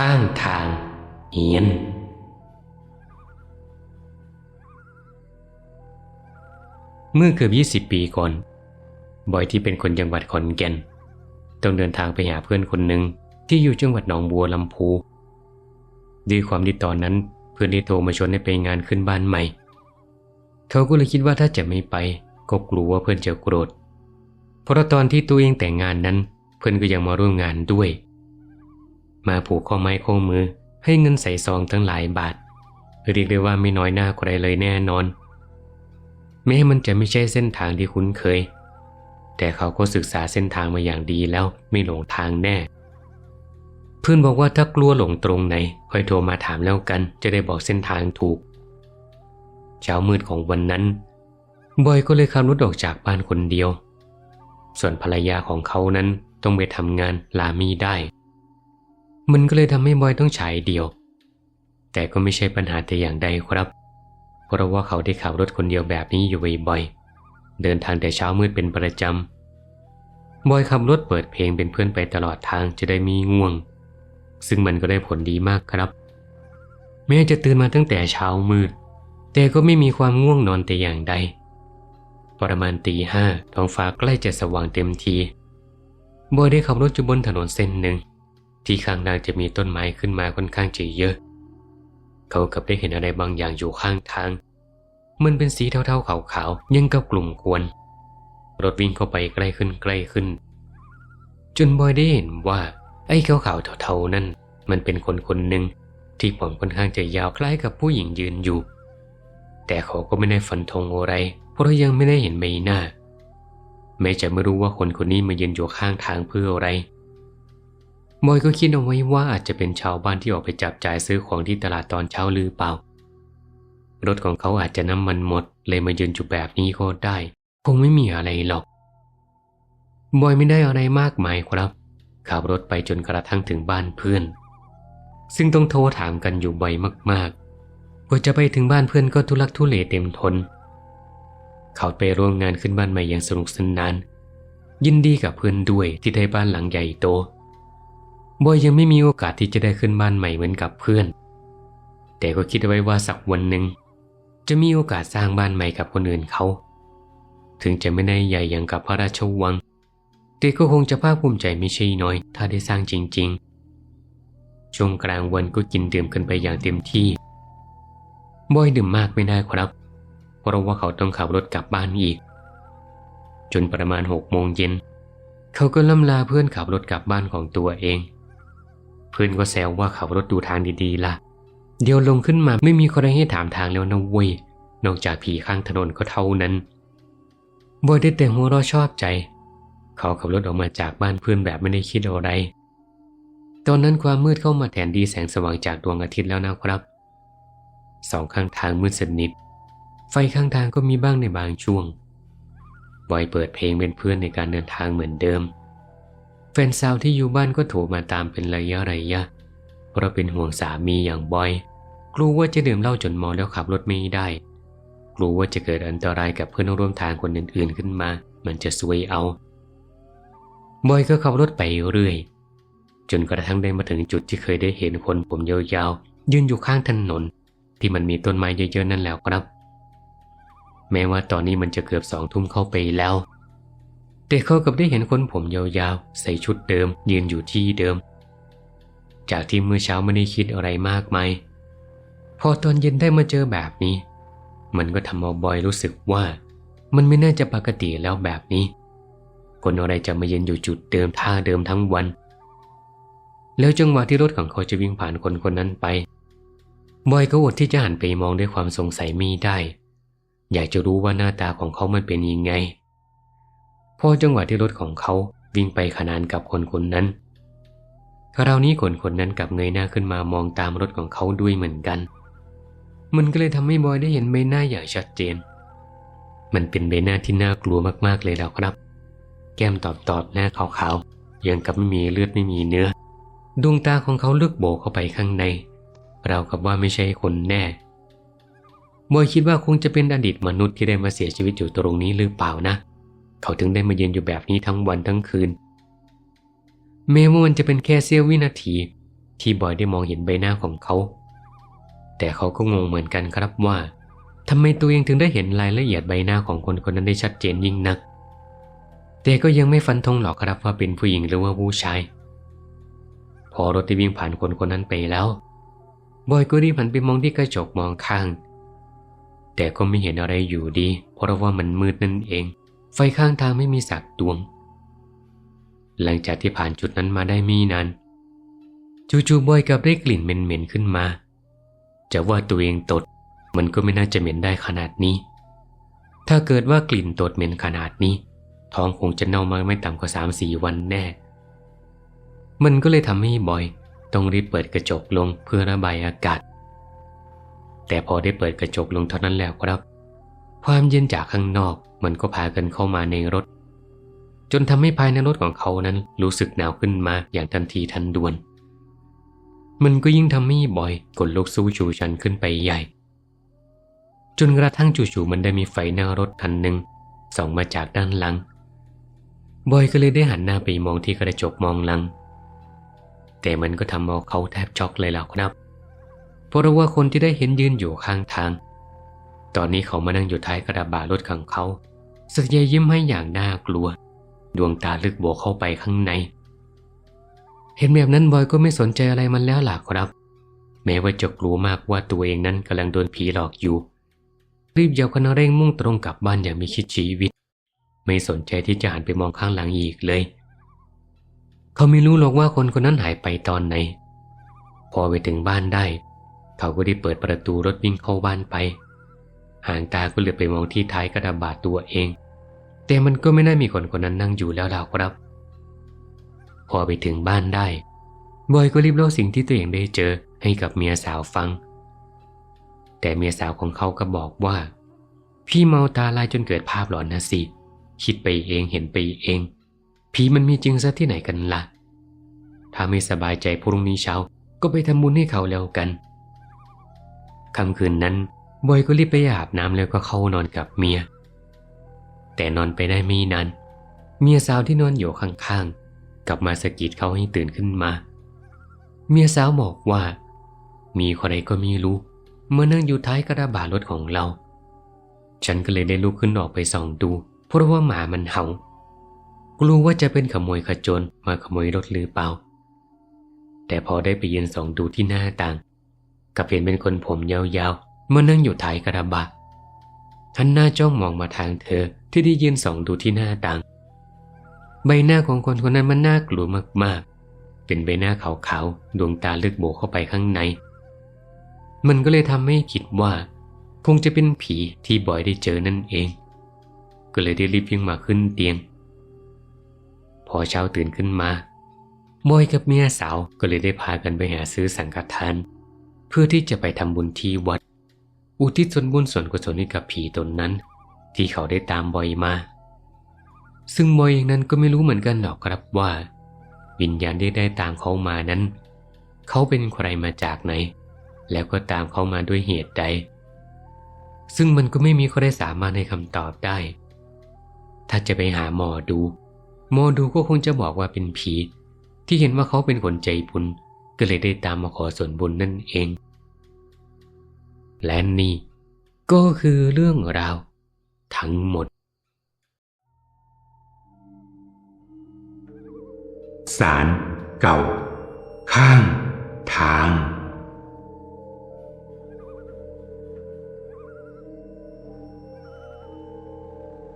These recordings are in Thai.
ข้างทางเฮียนเมื่อเกือบ 20 ปีก่อน บอยที่เป็นคนจังหวัดขอนแก่น ต้องเดินทางไปหาเพื่อนคนหนึ่งที่อยู่จังหวัดหนองบัวลำพูด้วยความที่ตอนนั้นเพื่อนได้โทรมาชวนให้ไปงานขึ้นบ้านใหม่ เขาก็เลยคิดว่าถ้าจะไม่ไป ก็กลัวว่าเพื่อนจะโกรธ เพราะตอนที่ตัวเองแต่งงานนั้น เพื่อนก็ยังมาร่วมงานด้วย มาผูกข้อไม้ข้อมือ ให้เงินใส่ซองทั้งหลายบาท เรียกได้ว่าไม่น้อยหน้าใครเลยแน่นอน แม้มันจะไม่ใช่เส้นทางที่คุ้นเคย แต่เขาก็ศึกษาเส้นทางมาอย่างดีแล้วไม่หลงทางแน่ เพื่อนบอกว่าถ้ากลัวหลงตรงไหนค่อยโทรมาถามแล้วกัน จะได้บอกเส้นทางถูก เช้ามืดของวันนั้นบอยก็เลยขับรถออกจากบ้านคนเดียว ส่วนภรรยาของเขานั้นต้องไปทำงานลามีได้ มันก็เลยทำให้บอยต้องฉายเดียว แต่ก็ไม่ใช่ปัญหาแต่อย่างใดครับ เพราะว่าเขาได้ขับรถคนเดียวแบบนี้อยู่บ่อยๆเดินทางแต่เช้ามืดเป็นประจำบอยขับรถเปิดเพลงเป็นเพื่อนไปตลอดทางจะได้มีง่วง ซึ่งมันก็ได้ผลดีมากครับ แม้จะตื่นมาตั้งแต่เช้ามืด แต่ก็ไม่มีความง่วงนอนแต่อย่างใดประมาณตีห้าท้องฟ้าใกล้จะสว่างเต็มทีบอยได้ขับรถอยู่บนถนนเส้นหนึ่ง ที่ข้างทางจะมีต้นไม้ขึ้นมาค่อนข้างจะเยอะ เขากับได้เห็นอะไรบางอย่างอยู่ข้างทาง มันเป็นสีเทาๆขาวๆยังกับกลุ่มควนรถวิ่งเข้าไปใกล้ขึ้นใกล้ขึ้น จนบอยได้เห็นว่า ไอ้ขาวๆเทาๆนั่น มันเป็นคนคนหนึ่งที่ผมค่อนข้างจะยาวคล้ายกับผู้หญิงยืนอยู่ แต่เขาก็ไม่ได้ฟันธงอะไร เพราะยังไม่ได้เห็นใบหน้าแม้จะไม่รู้ว่าคนคนนี้มายืนอยู่ข้างทางเพื่ออะไร บอยก็คิดเอาไว้ว่าอาจจะเป็นชาวบ้านที่ออกไปจับจ่ายซื้อของที่ตลาดตอนเช้าหรือเปล่า รถของเขาอาจจะน้ำมันหมด เลยมายืนอยู่แบบนี้ก็ได้ คงไม่มีอะไรหรอก บอยไม่ได้อะไรมากมายครับ ขับรถไปจนกระทั่งถึงบ้านเพื่อน ซึ่งต้องโทรถามกันอยู่บ่อยมากๆกว่าจะไปถึงบ้านเพื่อนก็ทุลักทุเลเต็มทน เขาไปร่วมงานขึ้นบ้านใหม่อย่างสนุกสนาน ยินดีกับเพื่อนด้วยที่ได้บ้านหลังใหญ่โต บอยยังไม่มีโอกาสที่จะได้ขึ้นบ้านใหม่เหมือนกับเพื่อน แต่ก็คิดไว้ว่าสักวันหนึ่งจะมีโอกาสสร้างบ้านใหม่กับคนอื่นเขา ถึงจะไม่ได้ใหญ่อย่างกับพระราชวัง แต่ก็คงจะภาคภูมิใจไม่ใช่น้อย ถ้าได้สร้างจริง ๆ ช่วงกลางวันก็กินดื่มกันไปอย่างเต็มที่ บอยดื่มมากไม่ได้ครับ เพราะว่าเขาต้องขับรถกลับบ้านอีก จนประมาณหกโมงเย็น เขาก็ล่ำลาเพื่อนขับรถกลับบ้านของตัวเอง เพื่อนก็แซวว่าขับรถดูทางดีๆล่ะ เดี๋ยวลงขึ้นมาไม่มีใครให้ถามทางแล้วนะเว้ย นอกจากผีข้างถนนก็เท่านั้นบอยได้แต่หัวเราะชอบใจ เขาขับรถออกมาจากบ้านเพื่อนแบบไม่ได้คิดอะไร ตอนนั้นความมืดเข้ามาแทนดีแสงสว่างจากดวงอาทิตย์แล้วนะครับ สองข้างทางมืดสนิท ไฟข้างทางก็มีบ้างในบางช่วงบอยเปิดเพลงเป็นเพื่อนในการเดินทางเหมือนเดิม แฟนสาวที่อยู่บ้านก็โทรมาตามเป็นระยะระยะ เพราะเป็นห่วงสามีอย่างบอย กลัวว่าจะดื่มเหล้าจนเมาแล้วขับรถไม่ได้ กลัวว่าจะเกิดอันตรายกับเพื่อนร่วมทางคนอื่นๆขึ้นมา มันจะซวยเอา บอยก็ขับรถไปเรื่อย จนกระทั่งได้มาถึงจุดที่เคยได้เห็นคนผมยาวๆ ยืนอยู่ข้างถนน ที่มันมีต้นไม้เยอะๆนั่นแล้วครับ แม้ว่าตอนนี้มันจะเกือบสองทุ่มเข้าไปแล้ว แต่เขากับได้เห็นคนผมยาวๆ ใส่ชุดเดิม ยืนอยู่ที่เดิม จากที่เมื่อเช้าไม่ได้คิดอะไรมากมายพอตอนเย็นได้มาเจอแบบนี้ มันก็ทำเอาบอยรู้สึกว่า มันไม่น่าจะปกติแล้วแบบนี้ คนอะไรจะมาเยืนอยู่จุดเดิมท่าเดิมทั้งวัน แล้วจังหวะที่รถของเขาจะวิ่งผ่านคนคนนั้นไป บอยก็อดที่จะหันไปมองด้วยความสงสัยม่ได้ อยากจะรู้ว่าหน้าตาของเขามันเป็นยังไง อจังหวะที่รถของเขาวิ่งไปขนานกับคนคนนั้นคราวนี้คนคนนั้นกลับเงยหน้าขึ้นมามองตามรถของเขาด้วยเหมือนกัน มันก็เลยทำให้บอยได้เห็นใบหน้าอย่างชัดเจน มันเป็นใบหน้าที่น่ากลัวมากๆเลยแล้วครับ แก้มตอบตอบหน้าขาวๆยังกับไม่มีเลือดไม่มีเนื้อ ดวงตาของเขาเลึกโบเข้าไปข้างในเรากับว่าไม่ใช่คนแน่บอยคิดว่าคงจะเป็นอดีตมนุษย์ที่ได้มาเสียชีวิตอยู่ตรงนี้หรือเปล่านะเขาถึงได้มาเยืนอยู่แบบนี้ทั้งวันทั้งคืนแม้ว่ามันจะเป็นแค่เสี้ยววินาทีที่ที่บอยได้มองเห็นใบหน้าของเขา แต่เขาก็งงเหมือนกันครับว่าทำไมตัวเองถึงได้เห็นรายละเอียดใบหน้าของคนคนนั้นได้ชัดเจนยิ่งนัก แต่ก็ยังไม่ฟันธงหรอกครับว่าเป็นผู้หญิงหรือว่าผู้ชาย พอรถที่วิ่งผ่านคนคนนั้นไปแล้ว บอยก็รีบหันไปมองที่กระจกมองข้าง แต่ก็ไม่เห็นอะไรอยู่ดี เพราะว่ามันมืดนั่นเอง ไฟข้างทางไม่มีสักดวง หลังจากที่ผ่านจุดนั้นมาได้มีนานจู่ๆบอยกับได้กลิ่นเหม็นๆขึ้นมา จะว่าตัวเองตด มันก็ไม่น่าจะเหม็นได้ขนาดนี้ ถ้าเกิดว่ากลิ่นตดเหม็นขนาดนี้ ท้องคงจะเน่ามาไม่ต่ำกว่าสามสี่วันแน่ มันก็เลยทำให้บอยต้องรีบเปิดกระจกลงเพื่อระบายอากาศ แต่พอได้เปิดกระจกลงเท่านั้นแล้วครับ ความเย็นจากข้างนอก มันก็พากันเข้ามาในรถ จนทำให้ภายในรถของเขานั้นรู้สึกหนาวขึ้นมาอย่างทันทีทันด่วน มันก็ยิ่งทำให้บอยกดลุกสู้ชูชันขึ้นไปใหญ่ จนกระทั่งจู่ๆมันได้มีไฟหน้ารถคันหนึ่งส่องมาจากด้านหลัง บอยก็เลยได้หันหน้าไปมองที่กระจกมองหลัง แต่มันก็ทำเอาเขาแทบช็อกเลยล่ะครับ เพราะว่าคนที่ได้เห็นยืนอยู่ข้างทาง ตอนนี้เขามานั่งอยู่ท้ายกระบะรถของเขา สักยายยิ้มให้อย่างน่ากลัว ดวงตาลึกโบกเข้าไปข้างใน เห็นแบบนั้นบอยก็ไม่สนใจอะไรมันแล้วล่ะครับ แม้ว่าจะกลัวมากว่าตัวเองนั้นกำลังโดนผีหลอกอยู่รีบเหยาคันเร่งมุ่งตรงกลับบ้านอย่างมีคิดชีวิต ไม่สนใจที่จะหันไปมองข้างหลังอีกเลย เขาไม่รู้หรอกว่าคนคนนั้นหายไปตอนไหน พอไปถึงบ้านได้ เขาก็ได้เปิดประตูรถวิ่งเข้าบ้านไป หางตาก็เหลือบไปมองที่ท้ายกระบาดตัวเอง แต่มันก็ไม่ได้มีคนคนนั้นนั่งอยู่แล้วล่ะครับ พอไปถึงบ้านได้ บอยก็รีบเล่าสิ่งที่ตัวเองได้เจอให้กับเมียสาวฟัง แต่เมียสาวของเขาก็บอกว่า พี่เมาตาลายจนเกิดภาพหลอนนะสิ คิดไปเองเห็นไปเอง ผีมันมีจริงซะที่ไหนกันละ่ะ ถ้าไม่สบายใจพรุ่งนี้เช้าก็ไปทำบุญให้เขาแล้วกันค่ำคืนนั้น บอยก็รีบไปอาบน้ำแล้วก็เข้านอนกับเมีย แต่นอนไปได้ไม่นานเมียสาวที่นอนอยู่ข้างๆกลับมาสะกิดเขาให้ตื่นขึ้นมา เมียสาวบอกว่า มีใครก็ไม่รู้เมื่อนั่งอยู่ท้ายกระบะรถของเรา ฉันก็เลยได้ลุกขึ้นออกไปส่องดู เพราะว่าหมามันเห่ากลัวว่าจะเป็นขโมยขจรมาขโมยรถหรือเปล่า แต่พอได้ไปยืนส่องดูที่หน้าต่างกับเห็นเป็นคนผมยาวๆ เมานั่งอยู่ท้ายกระบะท่านหน้าจ้องมองมาทางเธอที่ได้ยืนส่องดูที่หน้าต่าง ใบหน้าของคนคนนั้นมันน่ากลัวมากๆ เป็นใบหน้าขาวๆ ดวงตาลึกโบเข้าไปข้างใน มันก็เลยทำให้คิดว่า คงจะเป็นผีที่บอยได้เจอนั่นเอง ก็เลยได้รีบวิ่งมาขึ้นเตียง พอเช้าตื่นขึ้นมาบอยกับเมียสาวก็เลยได้พากันไปหาซื้อสังฆทาน เพื่อที่จะไปทำบุญที่วัด อุทิศส่วนบุญส่วนกุศลให้กับผีตนนั้น ที่เขาได้ตามบอยมา ซึ่งบอยเองนั้นก็ไม่รู้เหมือนกันหรอกครับว่า วิญญาณที่ได้ตามเขามานั้น เขาเป็นใครมาจากไหน แล้วก็ตามเขามาด้วยเหตุใด ซึ่งมันก็ไม่มีใครสามารถให้คำตอบได้ ถ้าจะไปหาหมอดู หมอดูก็คงจะบอกว่าเป็นผีที่เห็นว่าเขาเป็นคนใจบุญก็เลยได้ตามมาขอส่วนบุญนั่นเอง และนี่ก็คือเรื่องราว ทั้งหมด สารเก่า ข้างทาง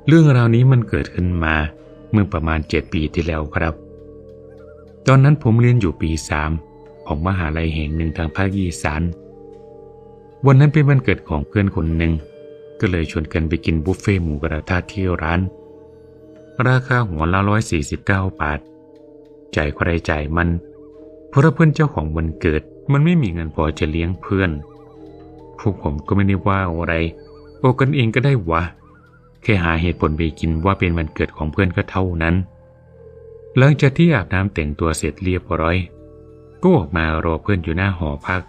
เรื่องราวนี้มันเกิดขึ้นมาเมื่อประมาณเจ็ดปีที่แล้วครับ ตอนนั้นผมเรียนอยู่ปีสามของมหาลัยแห่งหนึ่งทางภาคอีสาน วันนั้นเป็นวันเกิดของเพื่อนคนหนึ่ง ก็เลยชวนกันไปกินบุฟเฟ่หมูกระทะที่ร้าน ราคาหัวละร้อยสี่สิบเก้าบาท จ่ายใครจ่ายมัน เพราะเพื่อนเจ้าของวันเกิดมันไม่มีเงินพอจะเลี้ยงเพื่อน พวกผมก็ไม่ได้ว่าอะไร โอกันเองก็ได้วะ แค่หาเหตุผลไปกินว่าเป็นวันเกิดของเพื่อนก็เท่านั้น หลังจากที่อาบน้ำแต่งตัวเสร็จเรียบร้อย ก็ออกมารอเพื่อนอยู่หน้าหอพัก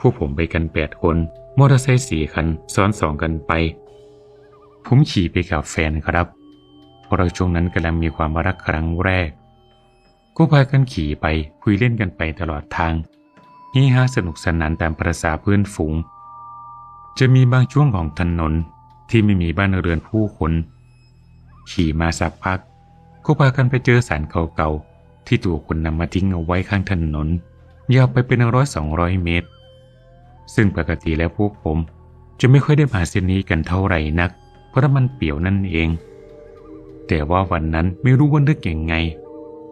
พวกผมไปกันแปดคน มอเตอร์ไซค์สี่คัน ซ้อนสองกันไป ผมขี่ไปกับแฟนครับเพราะช่วงนั้นกำลังมีความรักครั้งแรก ก็พากันขี่ไปคุยเล่นกันไปตลอดทางฮีฮาสนุกสนานตามประษาเพื่อนฝูง จะมีบางช่วงของถนนที่ไม่มีบ้านเรือนผู้คน ขี่มาสักพัก ก็พากันไปเจอสารเก่าๆที่ตัวคนนำมาทิ้งเอาไว้ข้างถนน ยาวไปเป็นร้อยสองร้อยเมตร ซึ่งปกติแล้วพวกผม จะไม่ค่อยได้มาเส้นนี้กันเท่าไหร่นัก เพราะมันเปี่ยวนั่นเอง แต่ว่าวันนั้นไม่รู้ว่านึกยังไง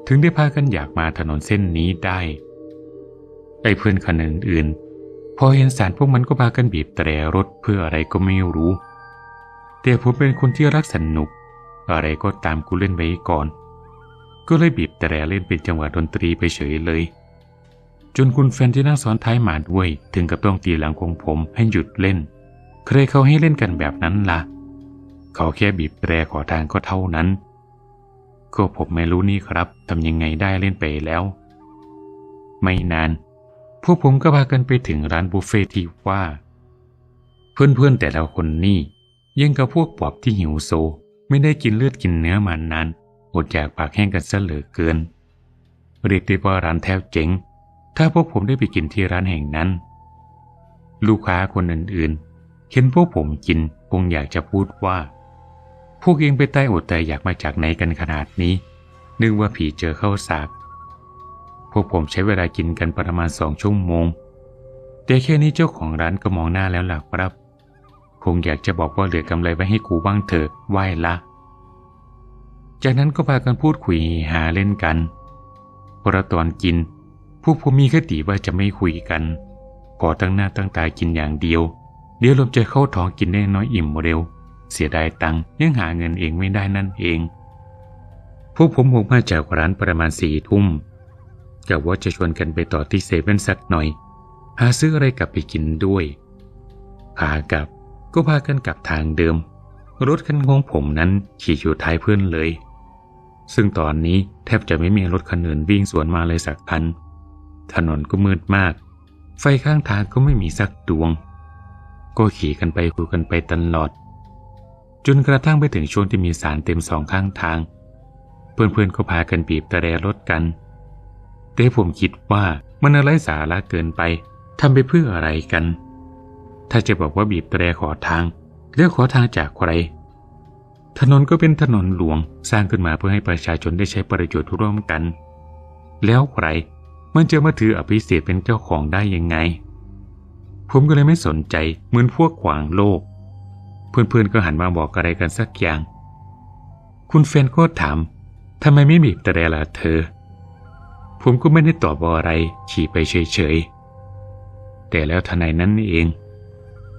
ถึงได้พากันอยากมาถนนเส้นนี้ได้ไอ้เพื่อนคนอื่นๆพอเห็นสารพวกมันก็พากันบีบแตรรถเพื่ออะไรก็ไม่รู้ แต่ผมเป็นคนที่รักสนุก อะไรก็ตามกูเล่นไว้ก่อน ก็เลยบีบแตรเล่นเป็นจังหวะดนตรีไปเฉยเลย จนคุณแฟนที่นั่งซ้อนท้ายหมาด้วย ถึงกับต้องตีหลังของผมให้หยุดเล่น ใครเขาให้เล่นกันแบบนั้นละ่ะ เขาแค่บีบแตรขอทางก็เท่านั้น ก็ผมไม่รู้นี่ครับทำยังไงได้เล่นไปแล้ว ไม่นานพวกผมก็พากันไปถึงร้านบุฟเฟ่ทที่ว่า เพื่อนๆแต่ละคนนี่ยังกับพวกปอบที่หิวโซ ไม่ได้กินเลือดกินเนื้อมานานอดอยากปากแห้งกันซะเหลือเกินเรียกได้ว่าร้านแทบเจ๋ง ถ้าพวกผมได้ไปกินที่ร้านแห่งนั้น ลูกค้าคนอื่นๆ เห็นพวกผมกินคงอยากจะพูดว่า พวกเองไปใต้อดแต่อยากมาจากไหนกันขนาดนี้ นึกว่าผีเจอเข้าสากพวกผมใช้เวลากินกันประมาณสองชั่วโมง แต่แค่นี้เจ้าของร้านก็มองหน้าแล้วล่ะครับ คงอยากจะบอกว่าเหลือกำไรไว้ให้กูบ้างเถอะไหว้ละจากนั้นก็พากันพูดคุยหาเล่นกันพอตอนกิน พวกผมมีคติว่าจะไม่คุยกันขอตั้งหน้าตั้งตากินอย่างเดียว เดี๋ยวลมจะเข้าท้องกินได้น้อยอิ่มเร็ว เสียดายตังค์ยังหาเงินเองไม่ได้นั่นเอง พวกผมออกมาจากร้านประมาณสี่ทุ่มกะว่าจะชวนกันไปต่อที่เซเว่นสักหน่อย หาซื้ออะไรกลับไปกินด้วยขากลับก็พากันกลับทางเดิม รถคันของผมนั้นขี่อยู่ท้ายเพื่อนเลย ซึ่งตอนนี้แทบจะไม่มีรถคันอื่นวิ่งสวนมาเลยสักคัน ถนนก็มืดมาก ไฟข้างทางก็ไม่มีสักดวง ก็ขี่กันไปคุยกันไปตลอด จนกระทั่งไปถึงช่วงที่มีสารเต็มสองข้างทาง เพื่อนๆก็พากันบีบตะแรรถกัน แต่ผมคิดว่ามันอะไรสาระเกินไปทำไปเพื่ออะไรกัน ถ้าจะบอกว่าบีบแตรขอทางเลือกขอทางจากใคร ถนนก็เป็นถนนหลวงสร้างขึ้นมาเพื่อให้ประชาชนได้ใช้ประโยชน์ร่วมกัน แล้วใคร มันจะมาถืออภิเษเป็นเจ้าของได้ยังไง ผมก็เลยไม่สนใจเหมือนพวกขวางโลก เพื่อนๆก็หันมาบอกอะไรกันสักอย่าง คุณแฟนก็ถามทำไมไม่บีบแตรล่ะเธอ ผมก็ไม่ได้ตอบว่าอะไรขี่ไปเฉยๆ แต่แล้วทนายนั้นเอง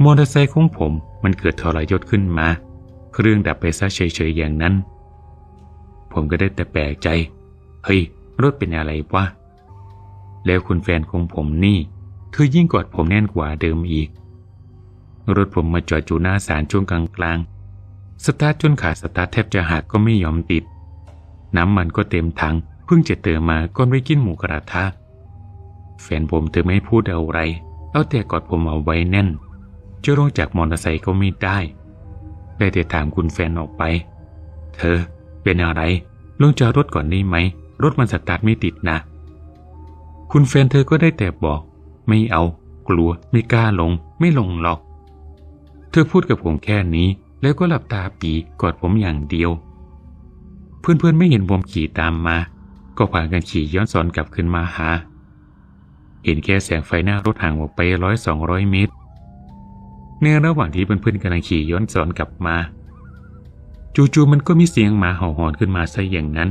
มอเตอร์ไซค์ของผมมันเกิดทรยศขึ้นมา เครื่องดับไปซะเฉยๆอย่างนั้น ผมก็ได้แต่แปลกใจ เฮ้ย รถเป็นอะไรวะ แล้วคุณแฟนของผมนี่ เธอยิ่งกอดผมแน่นกว่าเดิมอีก รถผมมาจอดอยู่หน้าศาลช่วงกลางๆสตาร์ทจนขาสตาร์ทแทบจะหักก็ไม่ยอมติด น้ำมันก็เต็มถังเพิ่งจะเติมมาก่อนไปกินหมูกระทะแฟนผมเธอไม่พูดอะไร เอาแต่กอดผมเอาไว้แน่น จะลงจากมอเตอร์ไซค์ก็ไม่ได้ได้แต่ถามคุณแฟนออกไป เธอ เป็นอะไร ลงจากรถก่อนได้ไหม รถมันสตาร์ทไม่ติดนะ คุณแฟนเธอก็ได้แต่บอก ไม่เอา กลัว ไม่กล้าลง ไม่ลงหรอก เธอพูดกับผมแค่นี้ แล้วก็หลับตาปีกอดผมอย่างเดียว เพื่อนๆไม่เห็นผมขี่ตามมา ก็พากันขี่ย้อนสอนกลับขึ้นมาหา เห็นแค่แสงไฟหน้ารถห่างออกไปร้อยสองร้อยเมตร ในระหว่างที่เพื่อนๆกำลังขี่ย้อนสอนกลับมา จู่ๆมันก็มีเสียงหมาเห่าหอนขึ้นมาซะอย่างนั้น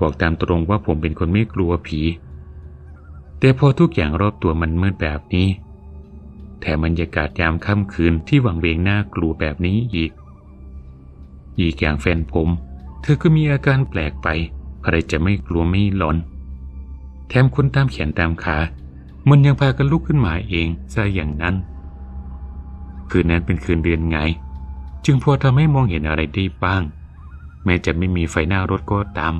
บอกตามตรงว่าผมเป็นคนไม่กลัวผี แต่พอทุกอย่างรอบตัวมันมืดแบบนี้ แถมบรรยากาศยามค่ำคืนที่หวังเวงน่ากลัวแบบนี้อีก อีกอย่างแฟนผม เธอก็มีอาการแปลกไปใครจะไม่กลัวไม่หลอน แถมคนตามแขนตามขา มันยังพากันลุกขึ้นมาเองซะอย่างนั้น คืนนั้นเป็นคืนเดือนไง จึงพอทำให้มองเห็นอะไรได้บ้าง แม้จะไม่มีไฟหน้ารถก็ตาม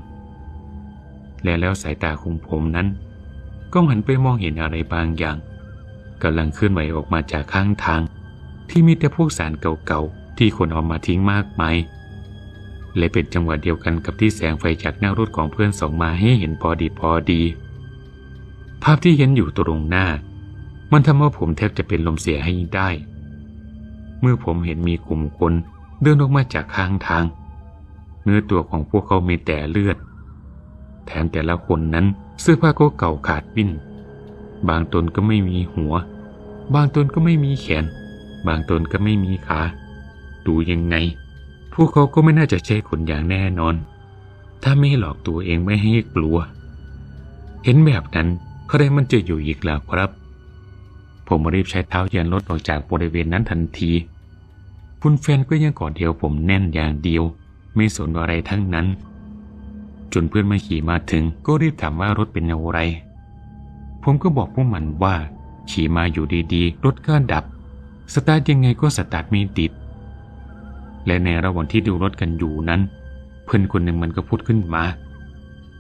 และแล้วสายตาของผมนั้น ก็หันไปมองเห็นอะไรบางอย่างกำลังเคลื่อนไหวออกมาจากข้างทาง ที่มีแต่พวกสารเก่าๆ ที่คนเอามาทิ้งมากมาย และเป็นจังหวะเดียวกันกับที่แสงไฟจากหน้ารถของเพื่อนส่องมาให้เห็นพอดีพอดี ภาพที่เห็นอยู่ตรงหน้า มันทำให้ผมแทบจะเป็นลมเสียให้ได้ เมื่อผมเห็นมีกลุ่มคนเดินออกมาจากข้างทาง เนื้อตัวของพวกเขามีแต่เลือด แถมแต่ละคนนั้นเสื้อผ้าก็เก่าขาดวิ่น บางตนก็ไม่มีหัว บางตนก็ไม่มีแขน บางตนก็ไม่มีขา ดูยังไง พวกเขาก็ไม่น่าจะใช่คนอย่างแน่นอน ถ้าไม่หลอกตัวเองไม่ให้กลัว เห็นแบบนั้นใครมันจะอยู่อีกแล่ะครับ ผมรีบใช้เท้ายันรถออกจากบริเวณนั้นทันที คุณแฟนก็ยังกอดเดียวผมแน่นอย่างเดียว ไม่สนอะไรทั้งนั้น จนเพื่อนมาขี่มาถึง ก็รีบถามว่ารถเป็นอย่างไร ผมก็บอกพวกมันว่า ขี่มาอยู่ดีๆ รถก็ดับ สตาร์ทยังไงก็สตาร์ทไม่ติด และในระหว่างที่ดูรถกันอยู่นั้น เพื่อนคนหนึ่งมันก็พูดขึ้นมา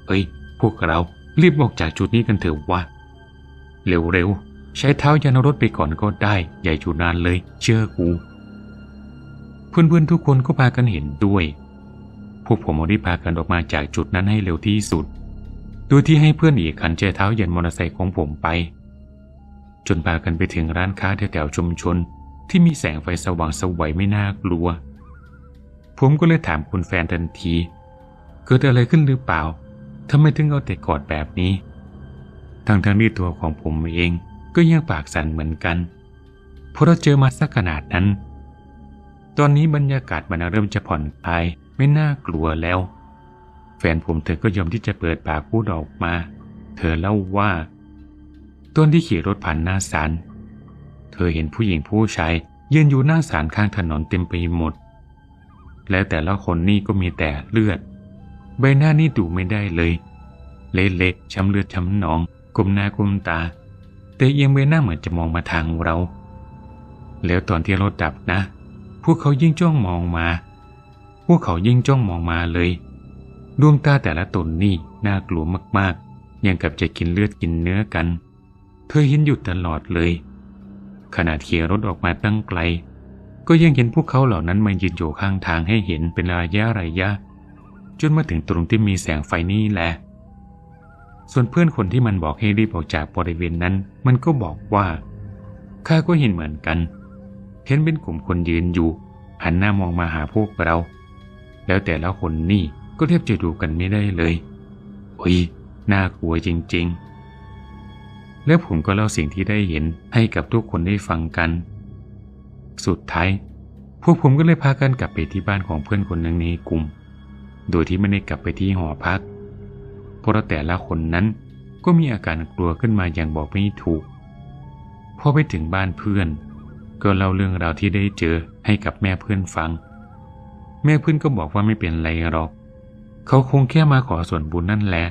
เอ้ย พวกเรารีบออกจากจุดนี้กันเถอะวะเร็วๆ ใช้เท้ายันรถไปก่อนก็ได้อย่าอยู่นานเลย เชื่อกู เพื่อนๆทุกคนก็พากันเห็นด้วย พวกผมรีบพากันออกมาจากจุดนั้นให้เร็วที่สุด โดยที่ให้เพื่อนอีกคันเจเท้ายันมอเตอร์ไซค์ของผมไป จนพากันไปถึงร้านค้าแถวๆชุมชน ที่มีแสงไฟสว่างสวัยไม่น่ากลัว ผมก็เลยถามคุณแฟนทันที เกิดอะไรขึ้นหรือเปล่าทำไมถึงเอาแต่กอดแบบนี้ ทั้งทั้งที่ตัวของผมเองก็ยังปากสั่นเหมือนกัน เพราะเราเจอมาสักขนาดนั้น ตอนนี้บรรยากาศมันเริ่มจะผ่อนคลาย ไม่น่ากลัวแล้ว แฟนผมเธอก็ยอมที่จะเปิดปากพูดออกมา เธอเล่าว่าตอนที่ขี่รถผ่านหน้าศาลเธอเห็นผู้หญิงผู้ชายยืนอยู่หน้าศาลข้างถนนเต็มไปหมด และแต่ละคนนี่ก็มีแต่เลือด ใบหน้านี่ดูไม่ได้เลยเละๆช้ำเลือดช้ำหนองก้มหน้าก้มตา แต่เอียงใบหน้าเหมือนจะมองมาทางเรา แล้วตอนที่รถดับนะ พวกเขายิ่งจ้องมองมา พวกเขายิ่งจ้องมองมาเลย ดวงตาแต่ละตนนี่น่ากลัวมากๆ ยังกับจะกินเลือดกินเนื้อกัน เธอเห็นอยู่ตลอดเลย ขนาดขี่รถออกมาตั้งไกล ก็ยังเห็นพวกเขาเหล่านั้นมายืนอยู่ข้างทางให้เห็นเป็นระยะระยะ จนมาถึงตรงที่มีแสงไฟนี่แหละ ส่วนเพื่อนคนที่มันบอกให้รีบออกจากบริเวณนั้น มันก็บอกว่าข้าก็เห็นเหมือนกัน เห็นเป็นกลุ่มคนยืนอยู่ หันหน้ามองมาหาพวกเรา แล้วแต่ละคนนี่ก็เทียบจะดูกันไม่ได้เลยโอ้ยน่ากลัวจริงๆ แล้วผมก็เล่าสิ่งที่ได้เห็นให้กับทุกคนได้ฟังกัน สุดท้าย พวกผมก็เลยพากันกลับไปที่บ้านของเพื่อนคนหนึ่งในกลุ่ม โดยที่ไม่ได้กลับไปที่หอพัก เพราะแต่ละคนนั้นก็มีอาการกลัวขึ้นมาอย่างบอกไม่ถูก พอไปถึงบ้านเพื่อน ก็เล่าเรื่องราวที่ได้เจอให้กับแม่เพื่อนฟัง แม่เพื่อนก็บอกว่าไม่เป็นไรหรอก เขาคงแค่มาขอส่วนบุญนั่นแหละ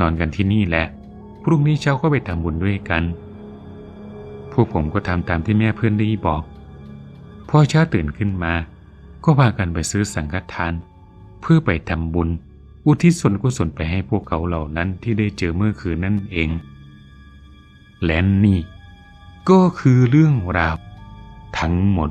นอนกันที่นี่แหละ พรุ่งนี้เช้าก็ไปทำบุญด้วยกัน พวกผมก็ทำตามที่แม่เพื่อนได้บอก พอเช้าตื่นขึ้นมา ก็พากันไปซื้อสังฆทาน เพื่อไปทำบุญ อุทิศส่วนกุศลไปให้พวกเขาเหล่านั้นที่ได้เจอเมื่อคืนนั่นเอง และนี่ ก็คือเรื่องราวทั้งหมด